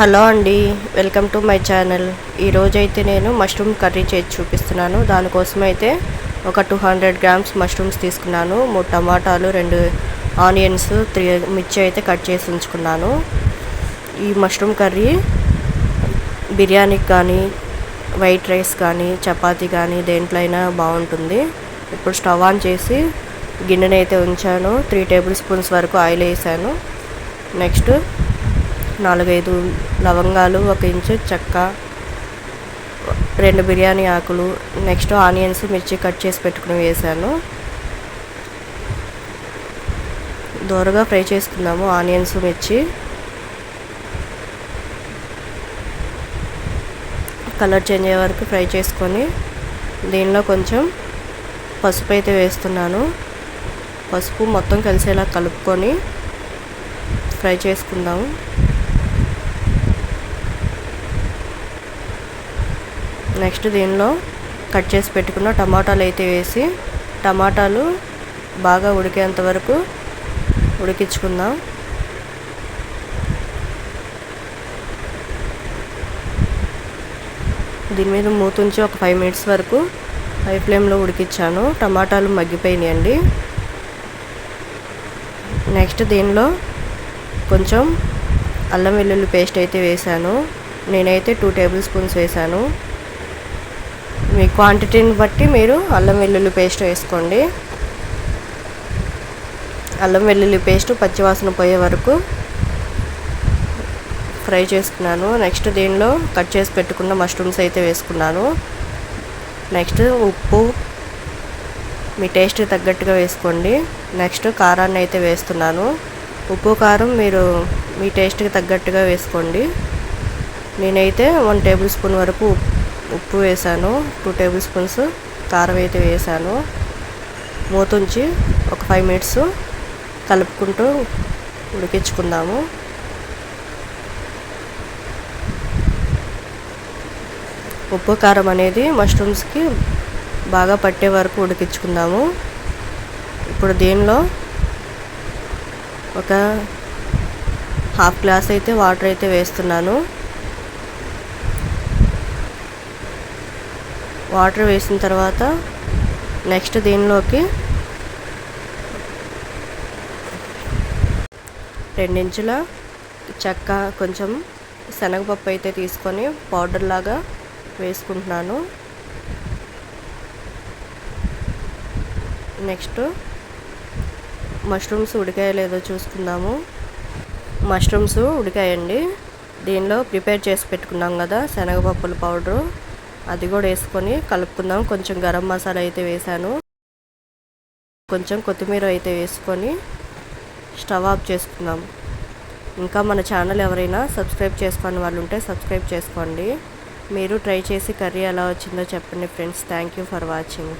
Hello అండి welcome to my channel. ఈరోజైతే నేను మష్రూమ్ కర్రీ చేసి చూపిస్తున్నాను. దానికోసం అయితే ఒక టూ హండ్రెడ్ గ్రామ్స్ మష్రూమ్స్ తీసుకున్నాను. మూడు టమాటాలు రెండు ఆనియన్స్ త్రీ మిర్చి అయితే కట్ చేసి ఉంచుకున్నాను. ఈ మష్రూమ్ కర్రీ బిర్యానీకి కానీ వైట్ రైస్ కానీ చపాతీ కానీ దేంట్లో అయినా బాగుంటుంది. ఇప్పుడు స్టవ్ ఆన్ చేసి గిన్నెనైతే ఉంచాను. త్రీ టేబుల్ స్పూన్స్ వరకు ఆయిల్ వేసాను. నెక్స్ట్ నాలుగైదు లవంగాలు ఒక ఇంచు చెక్క రెండు బిర్యానీ ఆకులు నెక్స్ట్ ఆనియన్స్ మిర్చి కట్ చేసి పెట్టుకుని వేసాను దోరగా ఫ్రై చేసుకుందాము ఆనియన్స్ మిర్చి. కలర్ చేంజ్ అయ్యే వరకు ఫ్రై చేసుకొని దీనిలో కొంచెం పసుపు అయితే వేస్తున్నాను. పసుపు మొత్తం కలిసేలా కలుపుకొని ఫ్రై చేసుకుందాము. నెక్స్ట్ దీనిలో కట్ చేసి పెట్టుకున్న టమాటాలు అయితే వేసి టమాటాలు బాగా ఉడికేంత వరకు ఉడికించుకుందాం. దీని మీద మూతుంచి ఒక ఫైవ్ మినిట్స్ వరకు హై ఫ్లేమ్లో ఉడికించాను. టమాటాలు మగ్గిపోయినాయండి నెక్స్ట్ దీనిలో కొంచెం అల్లం వెల్లుల్లి పేస్ట్ అయితే వేసాను. నేనైతే టూ టేబుల్ స్పూన్స్ వేసాను. మీ క్వాంటిటీని బట్టి మీరు అల్లం వెల్లుల్లి పేస్ట్ వేసుకోండి. అల్లం వెల్లుల్లి పేస్ట్ పచ్చివాసన పోయే వరకు ఫ్రై చేసుకున్నాను. నెక్స్ట్ దీనిలో కట్ చేసి పెట్టుకున్న మష్రూమ్స్ అయితే వేసుకున్నాను. నెక్స్ట్ ఉప్పు మీ టేస్ట్ తగ్గట్టుగా వేసుకోండి. నెక్స్ట్ కారాన్ని అయితే వేస్తున్నాను. ఉప్పు కారం మీరు మీ టేస్ట్కి తగ్గట్టుగా వేసుకోండి. నేనైతే వన్ టేబుల్ స్పూన్ వరకు ఉప్పు ఉప్పు వేసాను టూ టేబుల్ స్పూన్స్ కారం అయితే వేసాను. మూతుంచి ఒక ఫైవ్ మినిట్స్ కలుపుకుంటూ ఉడికించుకుందాము. ఉప్పు కారం అనేది మష్రూమ్స్కి బాగా పట్టే వరకు ఉడికించుకుందాము. ఇప్పుడు దీనిలో ఒక హాఫ్ గ్లాస్ అయితే వాటర్ అయితే వేస్తున్నాను. వాటర్ వేసిన తర్వాత నెక్స్ట్ దీనిలోకి రెండించుల చెక్క కొంచెం శనగపప్పు అయితే తీసుకొని పౌడర్ లాగా వేసుకుంటున్నాను. నెక్స్ట్ మష్రూమ్స్ ఉడికాయ లేదో చూసుకుందాము. మష్రూమ్స్ ఉడికాయండి. దీనిలో ప్రిపేర్ చేసి పెట్టుకున్నాం కదా శనగపప్పుల పౌడరు. అది కూడా వేసుకొని కలుపుకుందాం. కొంచెం గరం మసాలా అయితే వేసాను. కొంచెం కొత్తిమీర అయితే వేసుకొని స్టవ్ ఆఫ్ చేసుకుందాం. ఇంకా మన ఛానల్ ఎవరైనా సబ్స్క్రైబ్ చేసుకుని వాళ్ళు ఉంటే సబ్స్క్రైబ్ చేసుకోండి. మీరు ట్రై చేసి కర్రీ ఎలా వచ్చిందో చెప్పండి friends. Thank you for watching.